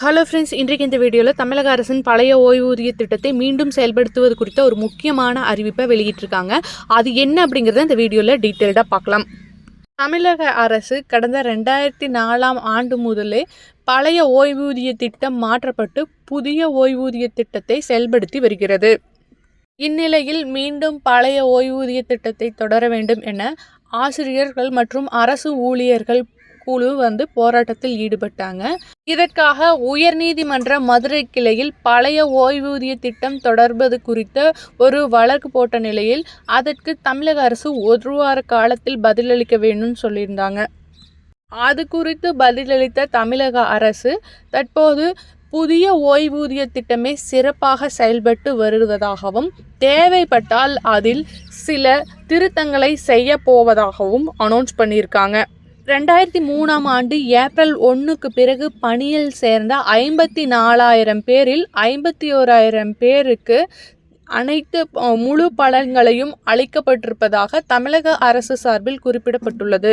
Hello friends இன்றைக்கு இந்த வீடியோவில் தமிழக அரசின் பழைய ஓய்வூதிய திட்டத்தை மீண்டும் செயல்படுத்துவது குறித்த ஒரு முக்கியமான அறிவிப்பை வெளியிட்டிருக்காங்க. அது என்ன அப்படிங்கிறத இந்த வீடியோவில் டீட்டெயில்டாக பார்க்கலாம். தமிழக அரசு கடந்த ரெண்டாயிரத்தி நாலாம் ஆண்டு முதலே பழைய ஓய்வூதிய திட்டம் மாற்றப்பட்டு புதிய ஓய்வூதிய திட்டத்தை செயல்படுத்தி வருகிறது. இந்நிலையில் மீண்டும் பழைய ஓய்வூதிய திட்டத்தை தொடர வேண்டும் என ஆசிரியர்கள் மற்றும் அரசு ஊழியர்கள் குழு வந்து போராட்டத்தில் ஈடுபட்டாங்க. இதற்காக உயர்நீதிமன்ற மதுரை கிளையில் பழைய ஓய்வூதிய திட்டம் தொடர்பது குறித்த ஒரு வழக்கு போட்ட நிலையில் அதற்கு தமிழக அரசு ஒரு வார காலத்தில் பதிலளிக்க வேணும்னு சொல்லியிருந்தாங்க. அது குறித்து பதிலளித்த தமிழக அரசு தற்போது புதிய ஓய்வூதிய திட்டமே சிறப்பாக செயல்பட்டு வருவதாகவும் தேவைப்பட்டால் அதில் சில திருத்தங்களை செய்ய போவதாகவும் அனௌன்ஸ் பண்ணியிருக்காங்க. ரெண்டாயிரத்தி மூணாம் ஆண்டு ஏப்ரல் ஒன்றுக்கு பிறகு பணியில் சேர்ந்த ஐம்பத்தி நாலாயிரம் பேரில் ஐம்பத்தி ஓராயிரம் பேருக்கு அனைத்து முழு பலன்களையும் அளிக்கப்பட்டிருப்பதாக தமிழக அரசு சார்பில் குறிப்பிடப்பட்டுள்ளது.